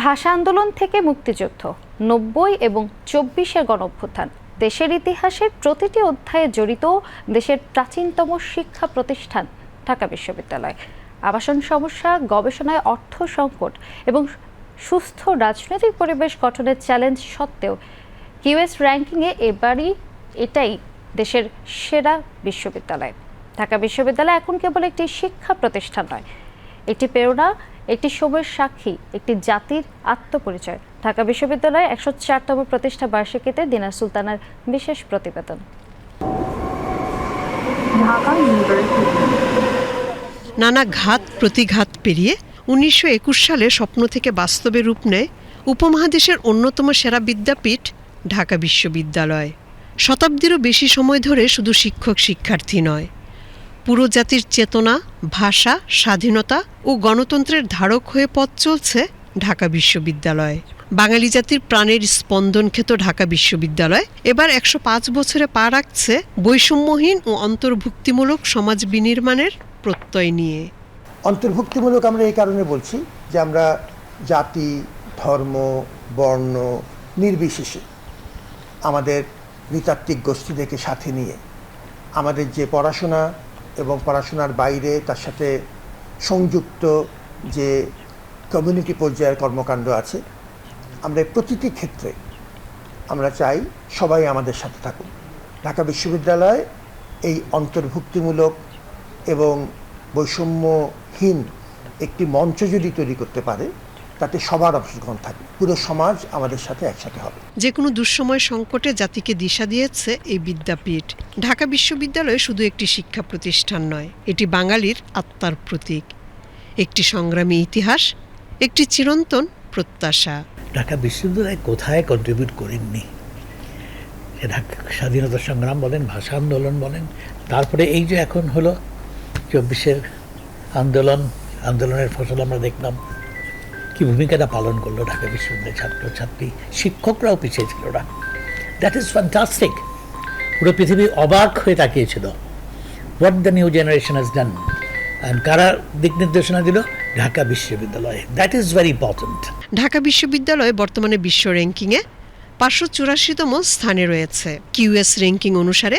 ভাষা আন্দোলন থেকে মুক্তিযুদ্ধ, নব্বই এবং চব্বিশের গণঅভ্যুত্থান, দেশের ইতিহাসের প্রতিটি অধ্যায়ে জড়িত দেশের প্রাচীনতম শিক্ষা প্রতিষ্ঠান, ঢাকা বিশ্ববিদ্যালয়। আবাসন সমস্যা, গবেষণায় অর্থ সংকট এবং সুস্থ রাজনৈতিক পরিবেশ গঠনের চ্যালেঞ্জ সত্ত্বেও কিউএস র্যাঙ্কিংয়ে এবারই এটাই দেশের সেরা বিশ্ববিদ্যালয়। ঢাকা বিশ্ববিদ্যালয় এখন কেবল একটি শিক্ষা প্রতিষ্ঠান নয় এটি প্রেরণা একটি সময়ের সাক্ষী একটি জাতির আত্মপরিচয়। ঢাকা বিশ্ববিদ্যালয়ের একশো চারতম প্রতিষ্ঠা বার্ষিকীতে দিনা সুলতানার বিশেষ প্রতিবেদন। নানা ঘাত প্রতিঘাত পেরিয়ে উনিশশো একুশ সালে স্বপ্ন থেকে বাস্তবে রূপ নেয় উপমহাদেশের অন্যতম সেরা বিদ্যাপীঠ ঢাকা বিশ্ববিদ্যালয়। শতাব্দীরও বেশি সময় ধরে শুধু শিক্ষক শিক্ষার্থী নয়। পুরো জাতির চেতনা, ভাষা, স্বাধীনতা ও গণতন্ত্রের ধারক হয়ে পথ চলছে ঢাকা বিশ্ববিদ্যালয়। বাঙালি জাতির প্রাণের স্পন্দন খ্যাত ঢাকা বিশ্ববিদ্যালয় এবার একশো পাঁচ বছরে পা রাখছে বৈষম্যহীন ও অন্তর্ভুক্তিমূলক সমাজ বিনির্মাণের প্রত্যয় নিয়ে। অন্তর্ভুক্তিমূলক আমরা এই কারণে বলছি যে আমরা জাতি, ধর্ম, বর্ণ নির্বিশেষে আমাদের নৃতাত্ত্বিক গোষ্ঠীদেরকে সাথে নিয়ে আমাদের যে পড়াশোনা এবং পড়াশোনার বাইরে তার সাথে সংযুক্ত যে কমিউনিটি পর্যায়ের কর্মকাণ্ড আছে, আমরা প্রতিটি ক্ষেত্রে আমরা চাই সবাই আমাদের সাথে থাকুন ঢাকা বিশ্ববিদ্যালয় এই অন্তর্ভুক্তিমূলক এবং বৈষম্যহীন একটি মঞ্চ যদি তৈরি করতে পারে তাতে সবার অংশগ্রহণ থাকবে। পুরো সমাজ আমাদের সাথে একসাথে হবে। যে কোনো দুঃসময় সংকটে জাতিকে দিশা দিয়েছে এই বিদ্যাপীঠ। ঢাকা বিশ্ববিদ্যালয় শুধু একটি শিক্ষা প্রতিষ্ঠান নয় এটি বাঙালির আত্মার প্রতীক। একটি সংগ্রামী ইতিহাস একটি চিরন্তন প্রত্যাশা। ঢাকা বিশ্ববিদ্যালয় কোথায় কন্ট্রিবিউট করেননি? ঢাকা স্বাধীনতা সংগ্রাম বলেন ভাষা আন্দোলন বলেন তারপরে এই যে এখন হলো চব্বিশের আন্দোলন আন্দোলনের ফসল আমরা দেখলাম। কি ভূমিকাটা পালন করল ঢাকা বিশ্ববিদ্যালয়ের ছাত্রছাত্রী, শিক্ষকরাও পিছিয়ে ছিল না। দ্যাট ইজ ফ্যান্টাস্টিক পুরো পৃথিবী অবাক হয়ে তাকিয়েছিল। What the new generation has done কারা দিক নির্দেশনা দিল? ঢাকা বিশ্ববিদ্যালয়। That is very important Dhaka বিশ্ববিদ্যালয় বর্তমানে বিশ্ব র্যাঙ্কিংয়ে পাঁচশো চুরাশিতম স্থানে রয়েছে। কিউএস র্যাঙ্কিং অনুসারে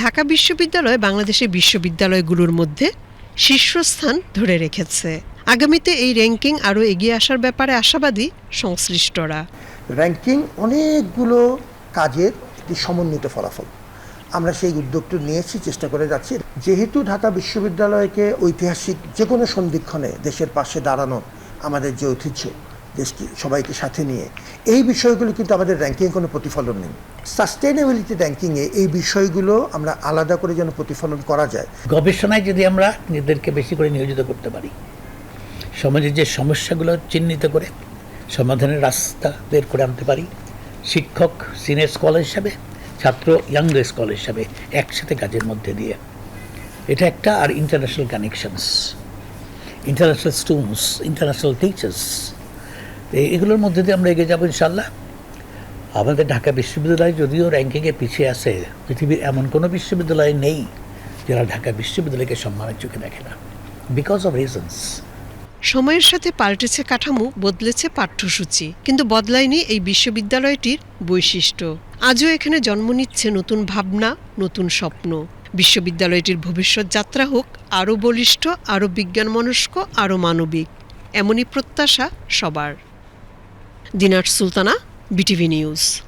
ঢাকা বিশ্ববিদ্যালয় বাংলাদেশের বিশ্ববিদ্যালয়গুলোর মধ্যে শীর্ষস্থান ধরে রেখেছে। আগামীতে এই র্যাঙ্কিং আরও এগিয়ে আসার ব্যাপারে আশাবাদী সংশ্লিষ্টরা। র্যাঙ্কিং অনেকগুলো কাজের একটি সমন্বিত ফলাফল। আমরা সেই উদ্যোগটা নিয়েছি চেষ্টা করে যাচ্ছি। যেহেতু ঢাকা বিশ্ববিদ্যালয়কে ঐতিহাসিক যে কোনো সন্ধিক্ষণে দেশের পাশে দাঁড়ানো আমাদের যে ঐতিহ্য দেশকে সবাইকে সাথে নিয়ে এই বিষয়গুলো কিন্তু আমাদের র্যাঙ্কিংয়ে কোনো প্রতিফলন নেই। সাস্টেনেবিলিটি র্যাঙ্কিংয়ে এই বিষয়গুলো আমরা আলাদা করে যেন প্রতিফলন করা যায়। গবেষণায় যদি আমরা নিজেদেরকে বেশি করে নিয়োজিত করতে পারি সমাজের যে সমস্যাগুলো চিহ্নিত করে সমাধানের রাস্তা বের করে আনতে পারি, শিক্ষক সিনিয়র স্কলার হিসাবে, ছাত্র ইয়াঙ্গার স্কলার হিসাবে একসাথে কাজের মধ্যে দিয়ে। এটা একটা আর international connections international students international teachers এগুলোর মধ্যে দিয়ে আমরা এগিয়ে যাব ইনশাল্লাহ আমাদের ঢাকা বিশ্ববিদ্যালয় যদিও র্যাঙ্কিংয়ে পিছিয়ে আছে, পৃথিবীর এমন কোনো বিশ্ববিদ্যালয় নেই যারা ঢাকা বিশ্ববিদ্যালয়কে সম্মানের চোখে দেখে না বিকজ অফ রিজনস সময়ের সাথে পাল্টেছে কাঠামো, বদলেছে পাঠ্যসূচি, কিন্তু বদলায়নি এই বিশ্ববিদ্যালয়টির বৈশিষ্ট্য। আজও এখানে জন্ম নিচ্ছে নতুন ভাবনা, নতুন স্বপ্ন। বিশ্ববিদ্যালয়টির ভবিষ্যৎ যাত্রা হোক, আরও বলিষ্ঠ, আরও বিজ্ঞানমনস্ক, আরও মানবিক। এমনই প্রত্যাশা সবার। Dinar Sultana, BTV news.